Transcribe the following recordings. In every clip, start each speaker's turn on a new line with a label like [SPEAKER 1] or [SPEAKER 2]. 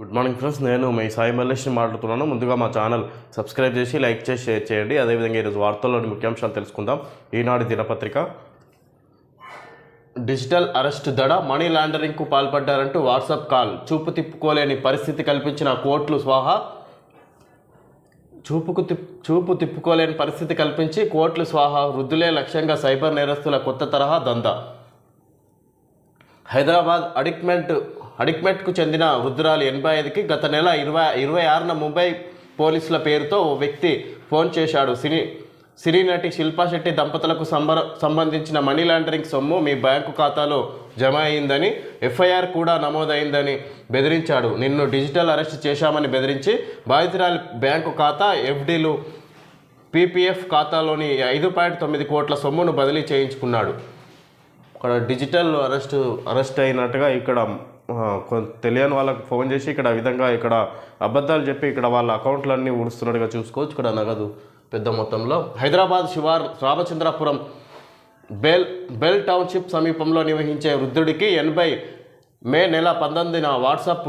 [SPEAKER 1] Good morning friends నేను మీ సాయి మల్లేష్ని మాట్లాడుతున్నాను. ముందుగా మా ఛానల్ సబ్స్క్రైబ్ చేసి లైక్ చేసి షేర్ చేయండి. అదేవిధంగా ఈరోజు వార్తల్లోని ముఖ్యాంశాలు తెలుసుకుందాం. ఈనాడు దినపత్రిక. డిజిటల్ అరెస్ట్ దడ మనీ లాండరింగ్కు పాల్పడ్డారంటూ వాట్సాప్ కాల్. చూపు తిప్పుకోలేని పరిస్థితి కల్పించిన కోర్టులు స్వాహా. చూపుకు తిప్ చూపు తిప్పుకోలేని పరిస్థితి కల్పించి కోర్టులు స్వాహా. వృద్ధులే లక్ష్యంగా సైబర్ నేరస్తుల కొత్త తరహా దందా. హైదరాబాద్ అడిక్మెంట్ అడిక్మెంట్కు చెందిన వృద్ధురాలు ఎనభై ఐదుకి గత నెల ఇరవై ఇరవై ఆరున ముంబై పోలీసుల పేరుతో ఓ వ్యక్తి ఫోన్ చేశాడు. సినీ సినీ నటి శిల్పా శెట్టి దంపతులకు సంబర సంబంధించిన మనీ లాండరింగ్ సొమ్ము మీ బ్యాంకు ఖాతాలో జమ అయిందని ఎఫ్ఐఆర్ కూడా నమోదైందని బెదిరించాడు. నిన్ను డిజిటల్ అరెస్ట్ చేశామని బెదిరించి బాధితురాలి బ్యాంకు ఖాతా ఎఫ్డీలు పీపీఎఫ్ ఖాతాలోని ఐదు పాయింట్ తొమ్మిది కోట్ల సొమ్మును బదిలీ చేయించుకున్నాడు. ఇక్కడ డిజిటల్ అరెస్ట్ అరెస్ట్ అయినట్టుగా ఇక్కడ తెలియని వాళ్ళకి ఫోన్ చేసి ఇక్కడ విధంగా ఇక్కడ అబద్ధాలు చెప్పి ఇక్కడ వాళ్ళ అకౌంట్లన్నీ ఊడుస్తున్నట్టుగా చూసుకోవచ్చు. ఇక్కడ నగదు పెద్ద మొత్తంలో. హైదరాబాద్ శివార్ రామచంద్రపురం బెల్ బెల్ టౌన్షిప్ సమీపంలో నిర్వహించే వృద్ధుడికి ఎనభై మే నెల పంతొమ్మిదిన వాట్సాప్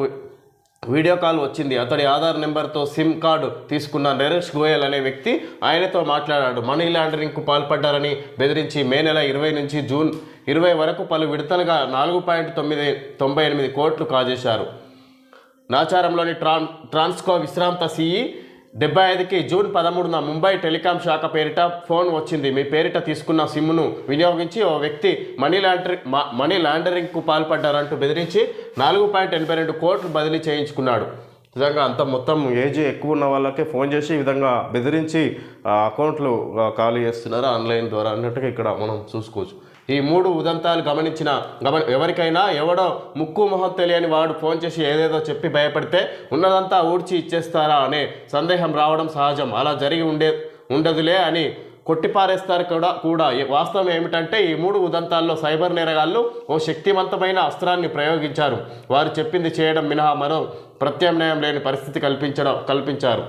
[SPEAKER 1] వీడియో కాల్ వచ్చింది. అతడి ఆధార్ నెంబర్తో సిమ్ కార్డు తీసుకున్న నరేష్ గోయల్ అనే వ్యక్తి ఆయనతో మాట్లాడాడు. మనీ లాండరింగ్కు పాల్పడ్డారని బెదిరించి మే నెల ఇరవై నుంచి జూన్ ఇరవై వరకు పలు విడతలుగా నాలుగు పాయింట్ తొమ్మిది తొంభై ఎనిమిది కోట్లు కాజేశారు. నాచారంలోని ట్రాన్ ట్రాన్స్కో విశ్రాంత సిఈ డెబ్బై ఐదుకి జూన్ పదమూడున ముంబై టెలికాం శాఖ పేరిట ఫోన్ వచ్చింది. మీ పేరిట తీసుకున్న సిమ్ను వినియోగించి ఓ వ్యక్తి మనీ లాండరింగ్ మనీ లాండరింగ్కు పాల్పడ్డారంటూ బెదిరించి నాలుగు పాయింట్ ఎనభై రెండు కోట్లు బదిలీ చేయించుకున్నాడు. నిజంగా అంత మొత్తం ఏజ్ ఎక్కువ ఉన్న వాళ్ళకే ఫోన్ చేసి ఈ విధంగా బెదిరించి అకౌంట్లు ఖాళీ చేస్తున్నారు ఆన్లైన్ ద్వారా అన్నట్టుగా ఇక్కడ మనం చూసుకోవచ్చు. ఈ మూడు ఉదంతాలు గమనించిన గమని ఎవరికైనా ఎవడో ముక్కు మొహం తెలియని వాడు ఫోన్ చేసి ఏదేదో చెప్పి భయపడితే ఉన్నదంతా ఊడ్చి ఇచ్చేస్తారా అనే సందేహం రావడం సహజం. అలా జరిగి ఉండే ఉండదులే అని కొట్టిపారేస్తారు కూడా కూడా. వాస్తవం ఏమిటంటే ఈ మూడు ఉదంతాల్లో సైబర్ నేరగాళ్ళు ఓ శక్తివంతమైన అస్త్రాన్ని ప్రయోగించారు. వారు చెప్పింది చేయడం మినహా మరో ప్రత్యామ్నాయం లేని పరిస్థితి కల్పించడం కల్పించారు.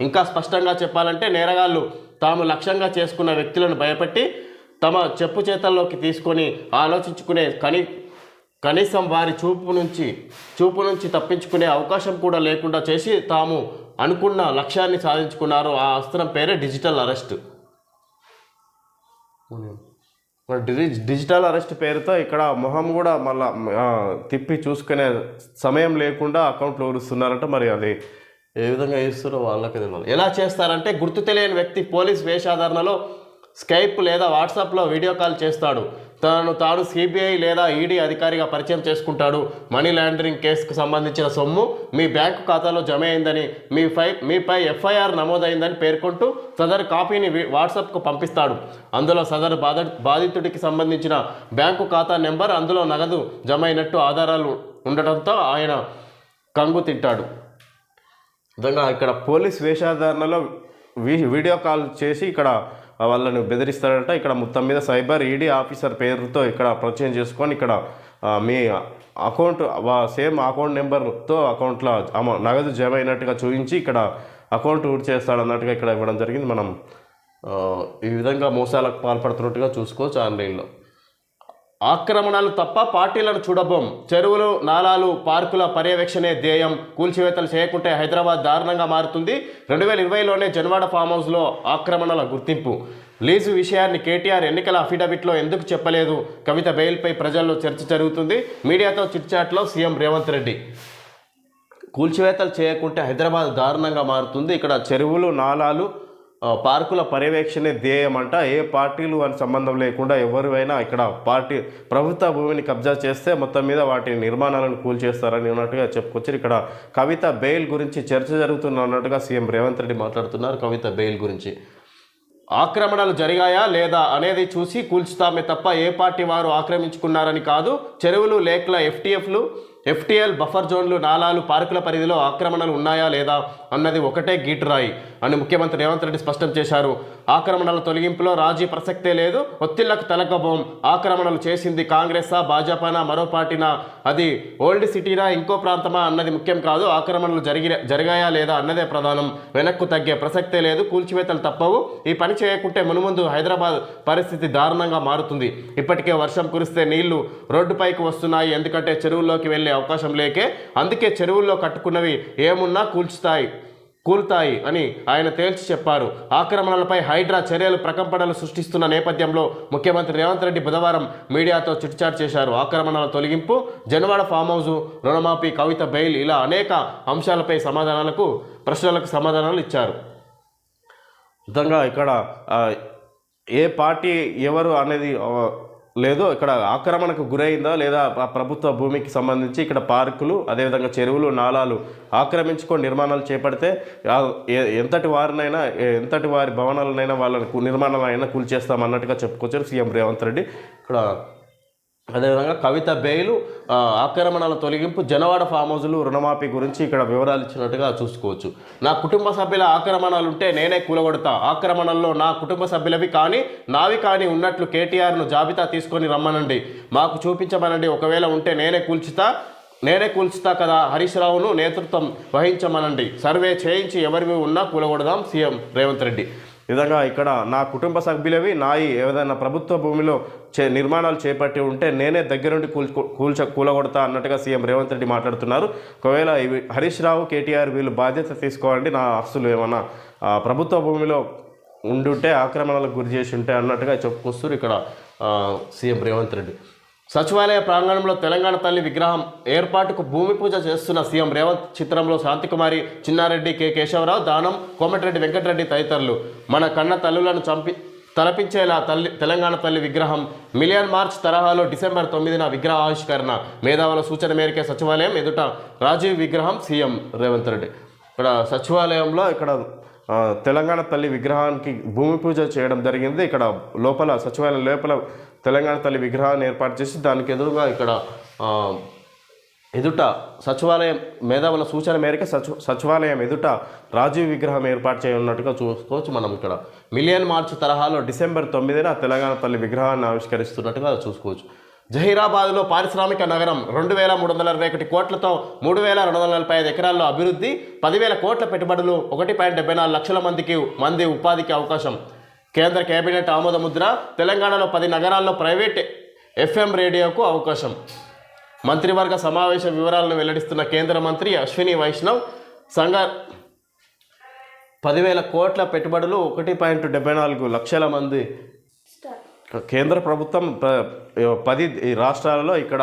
[SPEAKER 1] ఇంకా స్పష్టంగా చెప్పాలంటే నేరగాళ్ళు తాము లక్ష్యంగా చేసుకున్న వ్యక్తులను భయపెట్టి తమ చెప్పు చేతల్లోకి తీసుకొని ఆలోచించుకునే కని కనీసం వారి చూపు నుంచి చూపు నుంచి తప్పించుకునే అవకాశం కూడా లేకుండా చేసి తాము అనుకున్న లక్ష్యాన్ని సాధించుకున్నారు. ఆ అస్త్రం పేరే డిజిటల్ అరెస్ట్. మరి డిజి- డిజిటల్ అరెస్ట్ పేరుతో ఇక్కడ మొహం కూడా మళ్ళా తిప్పి చూసుకునే సమయం లేకుండా అకౌంట్లు ఊరుస్తున్నారంట. మరి అది ఏ విధంగా ఇస్తారో వాళ్ళకి ఎలా చేస్తారంటే గుర్తు తెలియని వ్యక్తి పోలీస్ వేషాధారణలో స్కైప్ లేదా వాట్సాప్లో వీడియో కాల్ చేస్తాడు. తనను తాను సిబిఐ లేదా ఈడీ అధికారిగా పరిచయం చేసుకుంటాడు. మనీ లాండరింగ్ కేసుకు సంబంధించిన సొమ్ము మీ బ్యాంకు ఖాతాలో జమ అయిందని మీ ఫై మీపై ఎఫ్ఐఆర్ నమోదైందని పేర్కొంటూ సదరు కాపీని వాట్సాప్కు పంపిస్తాడు. అందులో సదరు బాధ బాధితుడికి సంబంధించిన బ్యాంకు ఖాతా నెంబర్ అందులో నగదు జమ అయినట్టు ఆధారాలు ఉండటంతో ఆయన కంగు తింటాడు. విధంగా ఇక్కడ పోలీస్ వేషాధారణలో వీ- వీడియో కాల్ చేసి ఇక్కడ వాళ్ళని బెదిరిస్తాడంట. ఇక్కడ మొత్తం మీద సైబర్ ఈడీ ఆఫీసర్ పేరుతో ఇక్కడ పరిచయం చేసుకొని ఇక్కడ మీ అకౌంట్ సేమ్ అకౌంట్ నెంబర్తో అకౌంట్లో నగదు జమ అయినట్టుగా చూపించి ఇక్కడ అకౌంట్ ఊడి చేస్తాడు అన్నట్టుగా ఇక్కడ ఇవ్వడం జరిగింది. మనం ఈ విధంగా మోసాలకు పాల్పడుతున్నట్టుగా చూసుకోవచ్చు ఆన్లైన్లో. ఆక్రమణలు తప్ప పార్టీలను చూడబోం. చెరువులు నాలాలు పార్కుల పర్యవేక్షణే ధ్యేయం. కూల్చివేతలు చేయకుంటే హైదరాబాద్ దారుణంగా మారుతుంది. రెండు వేల ఇరవైలోనే జన్వాడ ఫామ్ హౌస్లో ఆక్రమణల గుర్తింపు. లీజు విషయాన్ని కేటీఆర్ ఎన్నికల అఫిడవిట్లో ఎందుకు చెప్పలేదు? కవిత బెయిల్పై ప్రజల్లో చర్చ జరుగుతుంది. మీడియాతో చిట్చాట్లో సీఎం రేవంత్ రెడ్డి. కూల్చివేతలు చేయకుంటే హైదరాబాద్ దారుణంగా మారుతుంది. ఇక్కడ చెరువులు నాలాలు పార్కుల పర్యవేక్షణే ధ్యేయమంట. ఏ పార్టీలు అని సంబంధం లేకుండా ఎవరివైనా ఇక్కడ పార్టీ ప్రభుత్వ భూమిని కబ్జా చేస్తే మొత్తం మీద వాటి నిర్మాణాలను కూల్చేస్తారని అన్నట్టుగా చెప్పుకొచ్చారు. ఇక్కడ కవిత బెయిల్ గురించి చర్చ జరుగుతున్న అన్నట్టుగా సీఎం రేవంత్ రెడ్డి మాట్లాడుతున్నారు. కవిత బెయిల్ గురించి. ఆక్రమణలు జరిగాయా లేదా అనేది చూసి కూల్చుతామే తప్ప ఏ పార్టీ వారు ఆక్రమించుకున్నారని కాదు. చెరువులు లేక్ల ఎఫ్టీఎఫ్లు ఎఫ్టీఎల్ బఫర్ జోన్లు నాలాలు పార్కుల పరిధిలో ఆక్రమణలు ఉన్నాయా లేదా అన్నది ఒకటే గీటురాయి అని ముఖ్యమంత్రి రేవంత్ రెడ్డి స్పష్టం చేశారు. ఆక్రమణల తొలగింపులో రాజీ ప్రసక్తే లేదు. ఒత్తిళ్ళకు తలకబోం. ఆక్రమణలు చేసింది కాంగ్రెసా భాజపానా మరో పార్టీనా? అది ఓల్డ్ సిటీనా ఇంకో ప్రాంతమా అన్నది ముఖ్యం కాదు. ఆక్రమణలు జరిగి జరిగాయా లేదా అన్నదే ప్రధానం. వెనక్కు తగ్గే ప్రసక్తే లేదు. కూల్చివేతలు తప్పవు. ఈ పని చేయకుంటే మునుముందు హైదరాబాద్ పరిస్థితి దారుణంగా మారుతుంది. ఇప్పటికే వర్షం కురిస్తే నీళ్ళు రోడ్డుపైకి వస్తున్నాయి. ఎందుకంటే చెరువుల్లోకి వెళ్ళే అవకాశం లేకే. అందుకే చెరువుల్లో కట్టుకున్నవి ఏమున్నా కూల్చుతాయి. కూల్తాయి అని ఆయన తేల్చి చెప్పారు. ఆక్రమణలపై హైడ్రా చర్యలు ప్రకంపనలు సృష్టిస్తున్న నేపథ్యంలో ముఖ్యమంత్రి రేవంత్ రెడ్డి బుధవారం మీడియాతో చిట్చాట్ చేశారు. ఆక్రమణల తొలగింపు జనవాడ ఫామ్ హౌస్ రుణమాఫీ కవిత బెయిల్ ఇలా అనేక అంశాలపై సమాధానాలకు ప్రశ్నలకు సమాధానాలు ఇచ్చారు. విధంగా ఇక్కడ ఏ పార్టీ ఎవరు అనేది లేదు ఇక్కడ ఆక్రమణకు గురైందా లేదా ఆ ప్రభుత్వ భూమికి సంబంధించి ఇక్కడ పార్కులు అదేవిధంగా చెరువులు నాలాలు ఆక్రమించుకొని నిర్మాణాలు చేపడితే ఏ- ఎంతటి వారినైనా ఎంతటి వారి భవనాలనైనా వాళ్ళని కు- నిర్మాణాలైనా కూల్చేస్తామన్నట్టుగా చెప్పుకొచ్చారు సీఎం రేవంత్ రెడ్డి. ఇక్కడ అదేవిధంగా కవిత బెయిలు ఆక్రమణల తొలగింపు జనవాడ ఫామ్ హౌజులు రుణమాఫీ గురించి ఇక్కడ వివరాలు ఇచ్చినట్టుగా చూసుకోవచ్చు. నా కుటుంబ సభ్యుల ఆక్రమణలు ఉంటే నేనే కూలగొడతా. ఆక్రమణల్లో నా కుటుంబ సభ్యులవి కానీ నావి కానీ ఉన్నట్లు కేటీఆర్ను జాబితా తీసుకొని రమ్మనండి. మాకు చూపించమనండి. ఒకవేళ ఉంటే నేనే కూల్చుతా. నేనే కూల్చుతా కదా. హరీష్ రావును నేతృత్వం వహించమనండి. సర్వే చేయించి ఎవరివి ఉన్నా కూలగొడదాం. సీఎం రేవంత్ రెడ్డి. విధంగా ఇక్కడ నా కుటుంబ సభ్యులవి నాయి ఏదైనా ప్రభుత్వ భూమిలో చే నిర్మాణాలు చేపట్టి ఉంటే నేనే దగ్గరుండి కూల్చు కూల్చ కూలగొడతా అన్నట్టుగా సీఎం రేవంత్ రెడ్డి మాట్లాడుతున్నారు. ఒకవేళ ఇవి హరీష్ రావు కేటీఆర్ వీళ్ళు బాధ్యత తీసుకోవాలండి. నా ఆస్తులు ఏమన్నా ప్రభుత్వ భూమిలో ఉండుంటే ఆక్రమణలకు గురి చేసి ఉంటే అన్నట్టుగా చెప్పుకొస్తారు ఇక్కడ సీఎం రేవంత్ రెడ్డి. సచివాలయ ప్రాంగణంలో తెలంగాణ తల్లి విగ్రహం ఏర్పాటుకు భూమి పూజ చేస్తున్న సీఎం రేవంత్ చిత్రంలో శాంతికుమారి చిన్నారెడ్డి కె కేశవరావు దానం కోమటిరెడ్డి వెంకటరెడ్డి తదితరులు. మన కన్న తల్లులను చంపి తలపించేలా తల్లి తెలంగాణ తల్లి విగ్రహం మిలియన్ మార్చ్ తరహాలో డిసెంబర్ తొమ్మిదిన విగ్రహ ఆవిష్కరణ. మేధావుల సూచన మేరకే సచివాలయం ఎదుట రాజీవ్ విగ్రహం సీఎం రేవంత్ రెడ్డి. ఇక్కడ సచివాలయంలో ఇక్కడ తెలంగాణ తల్లి విగ్రహానికి భూమి పూజ చేయడం జరిగింది. ఇక్కడ లోపల సచివాలయం లోపల తెలంగాణ తల్లి విగ్రహాన్ని ఏర్పాటు చేసి దానికి ఎదురుగా ఇక్కడ ఎదుట సచివాలయం మేధావుల సూచన మేరకు సచి సచివాలయం ఎదుట రాజీవ్ విగ్రహం ఏర్పాటు చేయనున్నట్టుగా చూసుకోవచ్చు మనం ఇక్కడ. మిలియన్ మార్చ్ తరహాలో డిసెంబర్ తొమ్మిదిన తెలంగాణ తల్లి విగ్రహాన్ని ఆవిష్కరిస్తున్నట్టుగా చూసుకోవచ్చు. జహీరాబాద్లో పారిశ్రామిక నగరం రెండు వేల మూడు వందల అరవై ఒకటి కోట్లతో మూడు వేల రెండు వందల నలభై ఐదు ఎకరాల్లో అభివృద్ధి పదివేల కోట్ల పెట్టుబడులు ఒకటి పాయింట్ డెబ్బై నాలుగు లక్షల మందికి మంది ఉపాధికి అవకాశం. కేంద్ర కేబినెట్ ఆమోద ముద్ర తెలంగాణలో పది నగరాల్లో ప్రైవేట్ ఎఫ్ఎం రేడియోకు అవకాశం. మంత్రివర్గ సమావేశ వివరాలను వెల్లడిస్తున్న కేంద్ర మంత్రి అశ్విని వైష్ణవ్ సంఘ పదివేల కోట్ల పెట్టుబడులు ఒకటి పాయింట్ డెబ్బై నాలుగు లక్షల మంది. కేంద్ర ప్రభుత్వం పది ఈ రాష్ట్రాలలో ఇక్కడ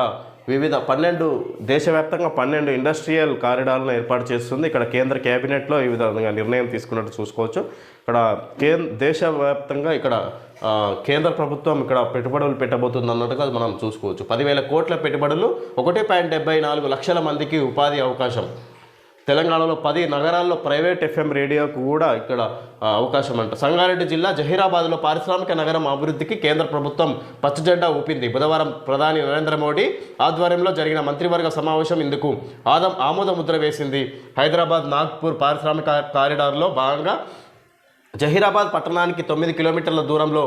[SPEAKER 1] వివిధ పన్నెండు దేశవ్యాప్తంగా పన్నెండు ఇండస్ట్రియల్ కారిడార్లను ఏర్పాటు చేస్తుంది. ఇక్కడ కేంద్ర కేబినెట్లో ఈ విధంగా నిర్ణయం తీసుకున్నట్టు చూసుకోవచ్చు. ఇక్కడ కే దేశవ్యాప్తంగా ఇక్కడ కేంద్ర ప్రభుత్వం ఇక్కడ పెట్టుబడులు పెట్టబోతుంది అన్నట్టుగా మనం చూసుకోవచ్చు. పదివేల కోట్ల పెట్టుబడులు ఒకటి పాయింట్ డెబ్బై నాలుగు లక్షల మందికి ఉపాధి అవకాశం. తెలంగాణలో పది నగరాల్లో ప్రైవేట్ ఎఫ్ఎం రేడియోకు కూడా ఇక్కడ అవకాశం అంట. సంగారెడ్డి జిల్లా జహీరాబాద్లో పారిశ్రామిక నగరం అభివృద్ధికి కేంద్ర ప్రభుత్వం పచ్చజెండా ఊపింది. బుధవారం ప్రధాని నరేంద్ర మోడీ ఆధ్వర్యంలో జరిగిన మంత్రివర్గ సమావేశం ఇందుకు ఆదం ఆమోద ముద్ర వేసింది. హైదరాబాద్ నాగ్పూర్ పారిశ్రామిక కారిడార్లో భాగంగా జహీరాబాద్ పట్టణానికి తొమ్మిది కిలోమీటర్ల దూరంలో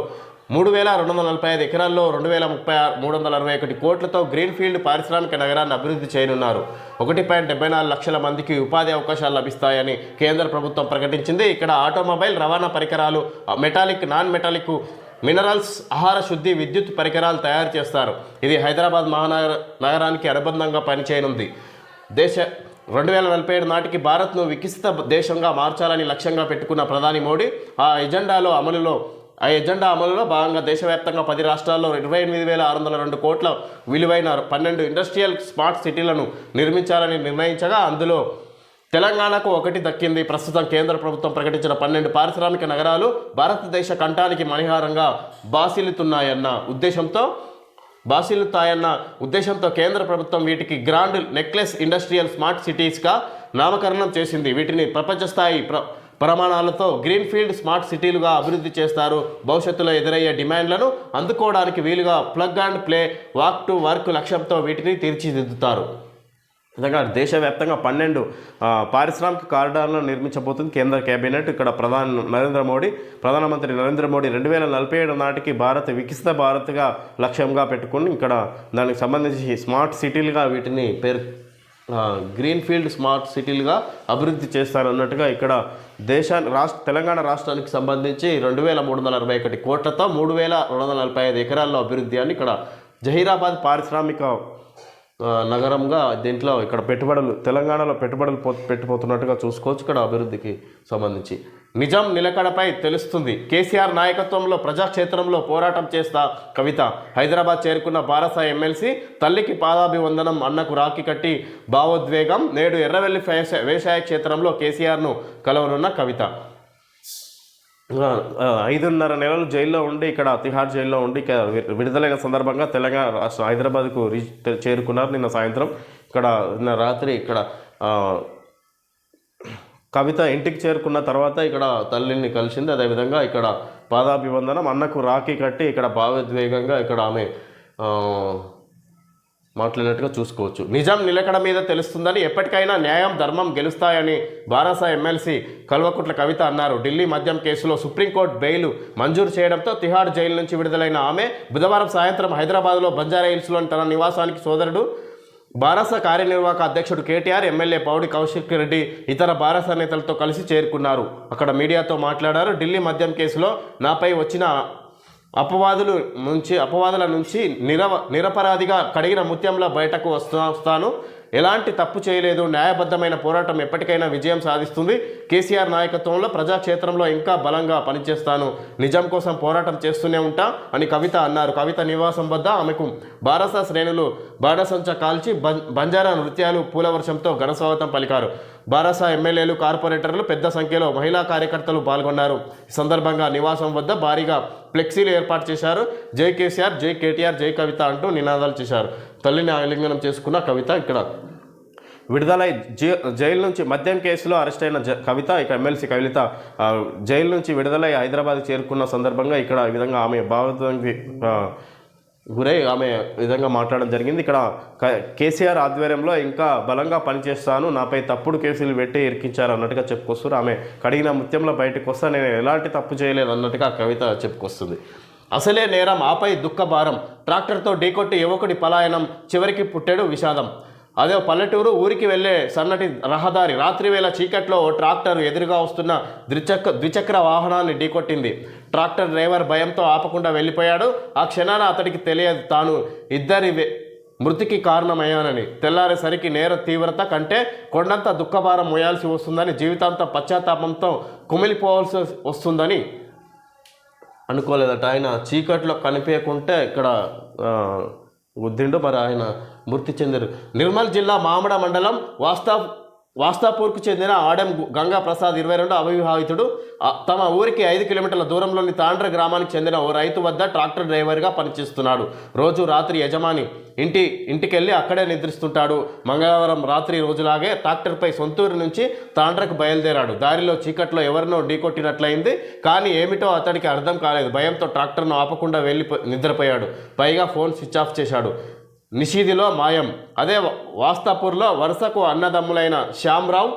[SPEAKER 1] మూడు వేల రెండు వందల నలభై ఐదు ఎకరాల్లో రెండు వేల ముప్పై ఆరు మూడు వందల అరవై ఒకటి కోట్లతో గ్రీన్ఫీల్డ్ పారిశ్రామిక నగరాన్ని అభివృద్ధి చేయనున్నారు. ఒకటి పాయింట్ డెబ్బై నాలుగు లక్షల మందికి ఉపాధి అవకాశాలు లభిస్తాయని కేంద్ర ప్రభుత్వం ప్రకటించింది. ఇక్కడ ఆటోమొబైల్ రవాణా పరికరాలు మెటాలిక్ నాన్ మెటాలిక్ మినరల్స్ ఆహార శుద్ధి విద్యుత్ పరికరాలు తయారు చేస్తారు. ఇది హైదరాబాద్ మహానగర నగరానికి అనుబంధంగా పనిచేయనుంది. దేశ రెండు వేల నలభై ఏడు నాటికి భారత్ను వికసిత దేశంగా మార్చాలని లక్ష్యంగా పెట్టుకున్న ప్రధాని మోడీ ఆ ఎజెండాలో అమలులో ఆ ఎజెండా అమలులో భాగంగా దేశవ్యాప్తంగా పది రాష్ట్రాల్లో ఇరవై ఎనిమిది వేల ఆరు వందల రెండు కోట్ల విలువైన పన్నెండు ఇండస్ట్రియల్ స్మార్ట్ సిటీలను నిర్మించాలని నిర్ణయించగా అందులో తెలంగాణకు ఒకటి దక్కింది. ప్రస్తుతం కేంద్ర ప్రభుత్వం ప్రకటించిన పన్నెండు పారిశ్రామిక నగరాలు భారతదేశ కంఠానికి మణిహారంగా బాసిల్లుతున్నాయన్న ఉద్దేశంతో బాసిల్లుతాయన్న ఉద్దేశంతో కేంద్ర ప్రభుత్వం వీటికి గ్రాండ్ నెక్లెస్ ఇండస్ట్రియల్ స్మార్ట్ సిటీస్గా నామకరణం చేసింది. వీటిని ప్రపంచ స్థాయి ప్ర ప్రమాణాలతో గ్రీన్ఫీల్డ్ స్మార్ట్ సిటీలుగా అభివృద్ధి చేస్తారు. భవిష్యత్తులో ఎదురయ్యే డిమాండ్లను అందుకోవడానికి వీలుగా plug and play walk to work లక్ష్యంతో వీటిని తీర్చిదిద్దుతారు. విధంగా దేశవ్యాప్తంగా పన్నెండు పారిశ్రామిక కారిడార్లను నిర్మించబోతుంది కేంద్ర కేబినెట్. ఇక్కడ ప్రధాని నరేంద్ర మోడీ ప్రధానమంత్రి నరేంద్ర మోడీ రెండు వేల నలభై ఏడు నాటికి భారత్ వికసిత భారత్గా లక్ష్యంగా పెట్టుకుని ఇక్కడ దానికి సంబంధించి స్మార్ట్ సిటీలుగా వీటిని పేరు గ్రీన్ఫీల్డ్ గ్రీన్ ఫీల్డ్ స్మార్ట్ సిటీలుగా అభివృద్ధి చేస్తారన్నట్టుగా ఇక్కడ దేశాన్ని రాష్ట్ర తెలంగాణ రాష్ట్రానికి సంబంధించి రెండు వేల మూడు వందల అరవై ఒకటి కోట్లతో మూడు వేల రెండు వందల నలభై ఐదు ఎకరాల్లో అభివృద్ధి అని ఇక్కడ జహీరాబాద్ పారిశ్రామిక నగరంగా దీంట్లో ఇక్కడ పెట్టుబడులు తెలంగాణలో పెట్టుబడులు పెట్టిపోతున్నట్టుగా చూసుకోవచ్చు ఇక్కడ అభివృద్ధికి సంబంధించి. నిజం నిలకడపై తెలుస్తుంది. కేసీఆర్ నాయకత్వంలో ప్రజాక్షేత్రంలో పోరాటం చేస్తా కవిత హైదరాబాద్ చేరుకున్న బారస ఎమ్మెల్సీ తల్లికి పాదాభివందనం అన్నకు రాఖీ కట్టి భావోద్వేగం నేడు ఎర్రవెల్లి వ్యవసాయ క్షేత్రంలో కేసీఆర్ను కలవనున్న కవిత. ఐదున్నర నెలలు జైల్లో ఉండి ఇక్కడ తిహార్ జైల్లో ఉండి విడుదలైన సందర్భంగా తెలంగాణ రాష్ట్ర హైదరాబాద్కు రీచ్ చేరుకున్నారు నిన్న సాయంత్రం. ఇక్కడ నిన్న రాత్రి ఇక్కడ కవిత ఇంటికి చేరుకున్న తర్వాత ఇక్కడ తల్లిని కలిసింది. అదేవిధంగా ఇక్కడ పాదాభివందనం అన్నకు రాఖీ కట్టి ఇక్కడ భావోద్వేగంగా ఇక్కడ ఆమె మాట్లాడినట్టుగా చూసుకోవచ్చు. నిజం నిలకడ మీద తెలుస్తుందని ఎప్పటికైనా న్యాయం ధర్మం గెలుస్తాయని బారాసా ఎమ్మెల్సీ కల్వకుట్ల కవిత అన్నారు. ఢిల్లీ మద్యం కేసులో సుప్రీంకోర్టు బెయిల్ మంజూరు చేయడంతో తిహార్ జైలు నుంచి విడుదలైన ఆమె బుధవారం సాయంత్రం హైదరాబాద్లో బంజారా హిల్స్లోని తన నివాసానికి సోదరుడు బారాస కార్యనిర్వాహక అధ్యక్షుడు కేటీఆర్ ఎమ్మెల్యే పౌడి కౌశిక్ రెడ్డి ఇతర బారాస నేతలతో కలిసి చేరుకున్నారు. అక్కడ మీడియాతో మాట్లాడారు. ఢిల్లీ మద్యం కేసులో నాపై వచ్చిన అపవాదులు నుంచి అపవాదుల నుంచి నిరవ నిరపరాధిగా కడిగిన ముత్యంలో బయటకు వస్తాను. ఎలాంటి తప్పు చేయలేదు. న్యాయబద్ధమైన పోరాటం ఎప్పటికైనా విజయం సాధిస్తుంది. కేసీఆర్ నాయకత్వంలో ప్రజాక్షేత్రంలో ఇంకా బలంగా పనిచేస్తాను. నిజం కోసం పోరాటం చేస్తూనే ఉంటా అని కవిత అన్నారు. కవిత నివాసం వద్ద ఆమెకు బారస శ్రేణులు బాణసంచ కాల్చి బం- బంజారా నృత్యాలు పూలవర్షంతో ఘనస్వాగతం పలికారు. బారాస ఎమ్మెల్యేలు కార్పొరేటర్లు పెద్ద సంఖ్యలో మహిళా కార్యకర్తలు పాల్గొన్నారు. ఈ సందర్భంగా నివాసం వద్ద భారీగా ఫ్లెక్సీలు ఏర్పాటు చేశారు. జై కేసీఆర్ జై కేటీఆర్ జై కవిత అంటూ నినాదాలు చేశారు. తల్లిని ఆలింగనం చేసుకున్న కవిత ఇక్కడ విడుదలై జైలు నుంచి మద్యం కేసులో అరెస్ట్ అయిన జ కవిత ఇక ఎమ్మెల్సీ కవిత జైలు నుంచి విడుదలై హైదరాబాద్ చేరుకున్న సందర్భంగా ఇక్కడ ఈ విధంగా ఆమె భావోద్వేగ గురై ఆమె విధంగా మాట్లాడడం జరిగింది. ఇక్కడ క- కేసీఆర్ ఆధ్వర్యంలో ఇంకా బలంగా పనిచేస్తాను నాపై తప్పుడు కేసులు పెట్టి ఇరికించారు అన్నట్టుగా చెప్పుకొస్తారు ఆమె కడిగిన ముత్యంలో బయటకు వస్తా నేను ఎలాంటి తప్పు చేయలేదు అన్నట్టుగా కవిత చెప్పుకొస్తుంది. అసలే నేరం ఆపై దుఃఖ భారం. ట్రాక్టర్తో ఢీకొట్టి యువకుడి పలాయనం చివరికి పుట్టాడు విషాదం. అదే పల్లెటూరు ఊరికి వెళ్ళే సన్నటి రహదారి రాత్రి వేళ చీకట్లో ట్రాక్టర్ ఎదురుగా వస్తున్న ద్విచక్ర ద్విచక్ర వాహనాన్ని ఢీకొట్టింది. ట్రాక్టర్ డ్రైవర్ భయంతో ఆపకుండా వెళ్ళిపోయాడు. ఆ క్షణాన అతడికి తెలియదు తాను ఇద్దరి మృతికి కారణమయ్యానని. తెల్లారేసరికి నేర తీవ్రత కంటే కొండంత దుఃఖభారం మోయాల్సి వస్తుందని జీవితాంతం పశ్చాత్తాపంతో కుమిలిపోవాల్సి వస్తుందని అనుకోలేదట. ఆయన చీకట్లో కనిపించకుంటే ఇక్కడ గుద్దిండు మరి ఆయన మృతి చెందారు. నిర్మల్ జిల్లా మామడ మండలం వాస్తా వాస్తాపూర్కు చెందిన ఆడెం గంగా ప్రసాద్ ఇరవై రెండు అవివాహితుడు. తమ ఊరికి ఐదు కిలోమీటర్ల దూరంలోని తాండ్ర గ్రామానికి చెందిన ఓ రైతు వద్ద ట్రాక్టర్ డ్రైవర్గా పనిచేస్తున్నాడు. రోజు రాత్రి యజమాని ఇంటి ఇంటికెళ్ళి అక్కడే నిద్రిస్తుంటాడు. మంగళవారం రాత్రి రోజులాగే ట్రాక్టర్పై సొంతూరు నుంచి తాండ్రకు బయలుదేరాడు. దారిలో చీకట్లో ఎవరినో ఢీకొట్టినట్లయింది. కానీ ఏమిటో అతడికి అర్థం కాలేదు. భయంతో ట్రాక్టర్ను ఆపకుండా వెళ్ళి నిద్రపోయాడు. పైగా ఫోన్ స్విచ్ ఆఫ్ చేశాడు. నిషీదిలో మాయం. అదే వాస్తాపూర్లో వరుసకు అన్నదమ్ములైన శ్యామ్రావు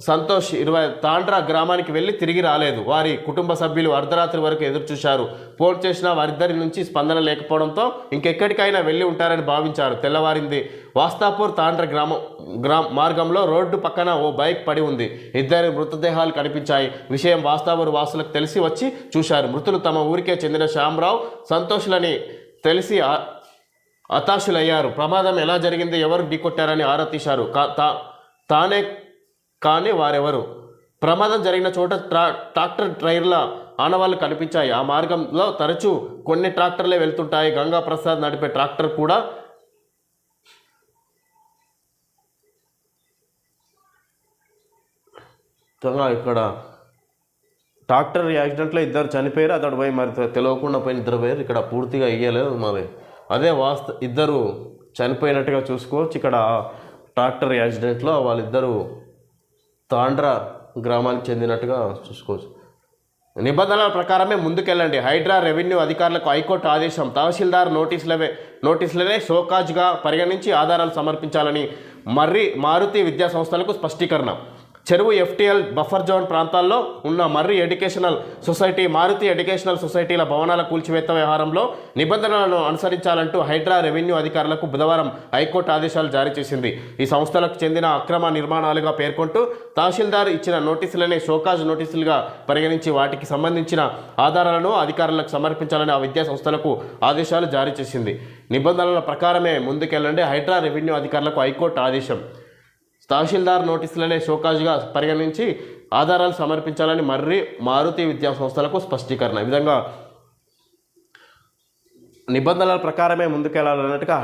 [SPEAKER 1] సంతోష్ ఇరవై తాండ్రా గ్రామానికి వెళ్ళి తిరిగి రాలేదు. వారి కుటుంబ సభ్యులు అర్ధరాత్రి వరకు ఎదురుచూశారు. ఫోన్ చేసినా వారిద్దరి నుంచి స్పందన లేకపోవడంతో ఇంకెక్కడికైనా వెళ్ళి ఉంటారని భావించారు. తెల్లవారింది వాస్తాపూర్ తాండ్ర గ్రామం గ్రామ మార్గంలో రోడ్డు పక్కన ఓ బైక్ పడి ఉంది. ఇద్దరి మృతదేహాలు కనిపించాయి. విషయం వాస్తాపూర్ వాసులకు తెలిసి వచ్చి చూశారు. మృతులు తమ ఊరికే చెందిన శ్యామరావు సంతోష్లని తెలిసి హతాశులయ్యారు ప్రమాదం ఎలా జరిగింది? ఎవరు ఢీకొట్టారని ఆరా తీశారు. కా- తా- తానే కానీ వారెవరు? ప్రమాదం జరిగిన చోట ట్రా ట్రాక్టర్ ట్రైర్ల ఆనవాళ్ళు కనిపించాయి. ఆ మార్గంలో తరచూ కొన్ని ట్రాక్టర్లే వెళ్తుంటాయి. గంగా ప్రసాద్ నడిపే ట్రాక్టర్ కూడా ఇక్కడ ట్రాక్టర్ యాక్సిడెంట్లో ఇద్దరు చనిపోయారు. అతడు పోయి మరి తెలియకుండా పోయిన ఇద్దరు పోయారు. ఇక్కడ పూర్తిగా ఇయ్యలేదు మరి అదే వాస్త ఇద్దరు చనిపోయినట్టుగా చూసుకోవచ్చు. ఇక్కడ ట్రాక్టర్ యాక్సిడెంట్లో వాళ్ళిద్దరూ తాండ్ర గ్రామానికి చెందినట్టుగా చూసుకోవచ్చు. నిబంధనల ప్రకారమే ముందుకెళ్ళండి. హైడ్రా రెవెన్యూ అధికారులకు హైకోర్టు ఆదేశం. తహసీల్దార్ నోటీసులవే నోటీసులనే షోకాజ్గా పరిగణించి ఆధారాలు సమర్పించాలని మర్రి మారుతి విద్యా సంస్థలకు స్పష్టీకరణ. చెరువు ఎఫ్టీఎల్ బఫర్ జోన్ ప్రాంతాల్లో ఉన్న Marri educational society Maruti educational సొసైటీల భవనాల కూల్చివేత వ్యవహారంలో నిబంధనలను అనుసరించాలంటూ హైడ్రా రెవెన్యూ అధికారులకు బుధవారం హైకోర్టు ఆదేశాలు జారీ చేసింది. ఈ సంస్థలకు చెందిన అక్రమ నిర్మాణాలుగా పేర్కొంటూ తహసీల్దార్ ఇచ్చిన నోటీసులనే షోకాజ్ నోటీసులుగా పరిగణించి వాటికి సంబంధించిన ఆధారాలను అధికారులకు సమర్పించాలని ఆ విద్యా సంస్థలకు ఆదేశాలు జారీ చేసింది. నిబంధనల ప్రకారమే ముందుకెళ్ళండి హైడ్రా రెవెన్యూ అధికారులకు హైకోర్టు ఆదేశం. తహసీల్దార్ నోటీసులనే షోకాజ్గా పరిగణించి ఆధారాలు సమర్పించాలని మర్రి మారుతి విద్యా సంస్థలకు స్పష్టీకరణ. ఈ విధంగా నిబంధనల ప్రకారమే ముందుకెళ్ళాలన్నట్టుగా